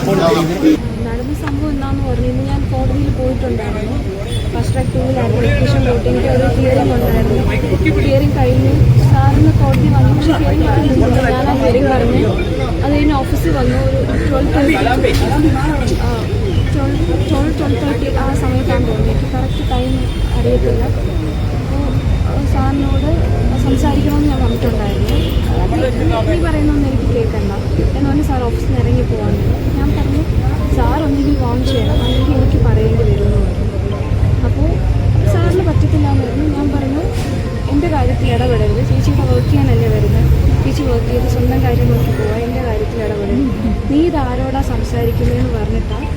നടന്ന സംഭവം എന്താണെന്ന് പറഞ്ഞു. ഞാൻ കോടതിയിൽ പോയിട്ടുണ്ടായിരുന്നു. ഫസ്റ്റ് ട്രാക്ക് ടൂവിൽ ആപ്ലിക്കേഷൻ പോയിട്ട് എനിക്ക് ഒരു ഹിയറിംഗ് ഉണ്ടായിരുന്നു. ഹിയറിംഗ് കഴിഞ്ഞു സാറിന് കോടതി വന്നു. പക്ഷേ ഹിയറിംഗ് പറഞ്ഞില്ല ഞാൻ ആ ഹിയറിംഗ് പറഞ്ഞു അത് കഴിഞ്ഞ് ഓഫീസിൽ വന്നു. ഒരു ട്വൽവ് അപ്പോൾ സാറിനോട് സംസാരിക്കണമെന്ന് ഞാൻ പറഞ്ഞിട്ടുണ്ടായിരുന്നു. നീ പറയുന്നൊന്നും എനിക്ക് കേൾക്കണ്ട. എന്ന് പറഞ്ഞ് സാർ ഓഫീസിൽ നിന്ന് ഇറങ്ങി പോകാൻ ഞാൻ പറഞ്ഞു സാർ ഒന്നെങ്കിൽ ഫോൺ ചെയ്യണം അല്ലെങ്കിൽ എനിക്ക് പറയേണ്ടി വരുമെന്ന് അപ്പോൾ സാറിന് പറ്റത്തില്ല എന്ന് പറഞ്ഞു. ഞാൻ പറഞ്ഞു എന്റെ കാര്യത്തിൽ ഇടപെടരുത്. ചേച്ചിയുടെ വർക്ക് ചെയ്യാനല്ലേ വരുന്നത്? ചേച്ചി വർക്ക് ചെയ്ത് സ്വന്തം കാര്യം നോക്കി പോവാ. എന്റെ കാര്യത്തിൽ ഇടപെടരുത്. നീ ഇതാരോടാ സംസാരിക്കുന്നതെന്ന് പറഞ്ഞിട്ടാണ്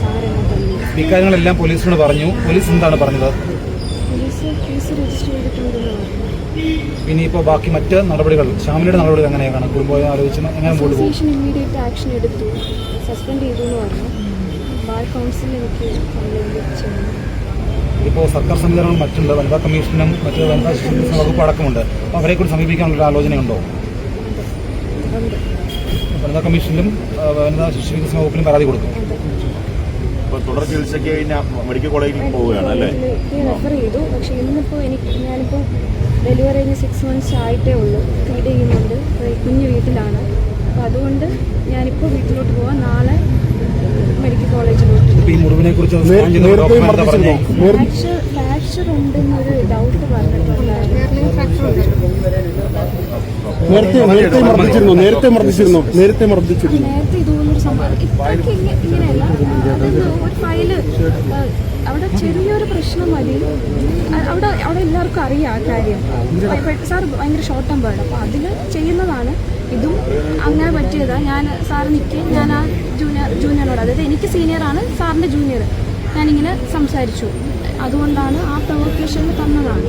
സാർ എന്നെ തല്ലി ഇക്കാര്യങ്ങളെല്ലാം പോലീസിനോട് പറഞ്ഞു. പോലീസ് എന്താണ് പറഞ്ഞത്? പോലീസ് കേസ് രജിസ്റ്റർ ബാക്കി മറ്റ് നടപടികൾ ശ്യാമിലിയുടെ നടപടികൾ എങ്ങനെയാണ്? കുടുംബം ആലോചിച്ച് എങ്ങനെ അസോസിയേഷൻ ഇമ്മീഡിയറ്റ് ആക്ഷൻ എടുത്തു. സസ്പെൻഡ് ചെയ്തു എന്ന് പറഞ്ഞു. ബാർ കൗൺസിൽ എനിക്ക് കംപ്ലൈന്റ് ചെയ്യുന്നു ഇപ്പോൾ സർക്കാർ സംവിധാനങ്ങൾ മറ്റുണ്ട്. വനിതാ കമ്മീഷനും മറ്റ് വനിതാ ശിശു വകുപ്പ് അടക്കമുണ്ട്. അപ്പോൾ അവരെ കൂടി സമീപിക്കാനുള്ള ആലോചനയുണ്ടോ? വനിതാ കമ്മീഷനിലും വനിതാ ശിശു വികസന വകുപ്പിലും പരാതി കൊടുക്കും തുടർ ചികിത്സയ്ക്ക് കഴിഞ്ഞാൽ മെഡിക്കൽ കോളേജിൽ പോവുകയാണ് അല്ലേ? റെഫർ ചെയ്തു. പക്ഷെ ഇന്നിപ്പോൾ എനിക്ക് ഞാനിപ്പോൾ ഡെലിവറി കഴിഞ്ഞ് സിക്സ് മന്ത്സ് ആയിട്ടേ ഉള്ളൂ. ഫീഡ് ചെയ്യുന്നുണ്ട്. കുഞ്ഞ് വീട്ടിലാണ്. അപ്പോൾ അതുകൊണ്ട് ഞാനിപ്പോൾ വീട്ടിലോട്ട് പോവാം. നാളെ മെഡിക്കൽ കോളേജിലോട്ട് ഫ്രാക്ചർ ഫ്രാക്ചർ ഉണ്ടെന്നൊരു ഡൗട്ട് പറഞ്ഞിട്ടുണ്ടായിരുന്നു നേരത്തെ നേരത്തെ മർദ്ദിച്ചിരുന്നു നേരത്തെ മർദ്ദിച്ചിരുന്നു നേരത്തെ മർദ്ദിച്ചിരുന്നു. നേരത്തെ ഇതുപോലൊരു സംഭവം. ഇപ്പൊക്കെ ഇങ്ങ- ഇങ്ങനെയല്ല. അതെന്തോ ഒരു ഫയൽ അവിടെ ചെറിയൊരു പ്രശ്നം മതി. അ- അവിടെ അവിടെ എല്ലാവർക്കും അറിയാം ആ കാര്യം. സാർ ഭയങ്കര ഷോർട്ട് ടൈം വേർഡ് അപ്പോൾ അതിൽ ചെയ്യുന്നതാണ്. ഇതും അങ്ങനെ പറ്റിയതാ. ഞാൻ സാർ നിൽക്കി ഞാൻ ആ ജൂനിയർ ജൂനിയറിനോട് അതായത് എനിക്ക് സീനിയറാണ് സാറിന്റെ ജൂനിയർ ഞാനിങ്ങനെ സംസാരിച്ചു. അതുകൊണ്ടാണ് ആ പ്രൊവോക്കേഷൻ തന്നതാണ്.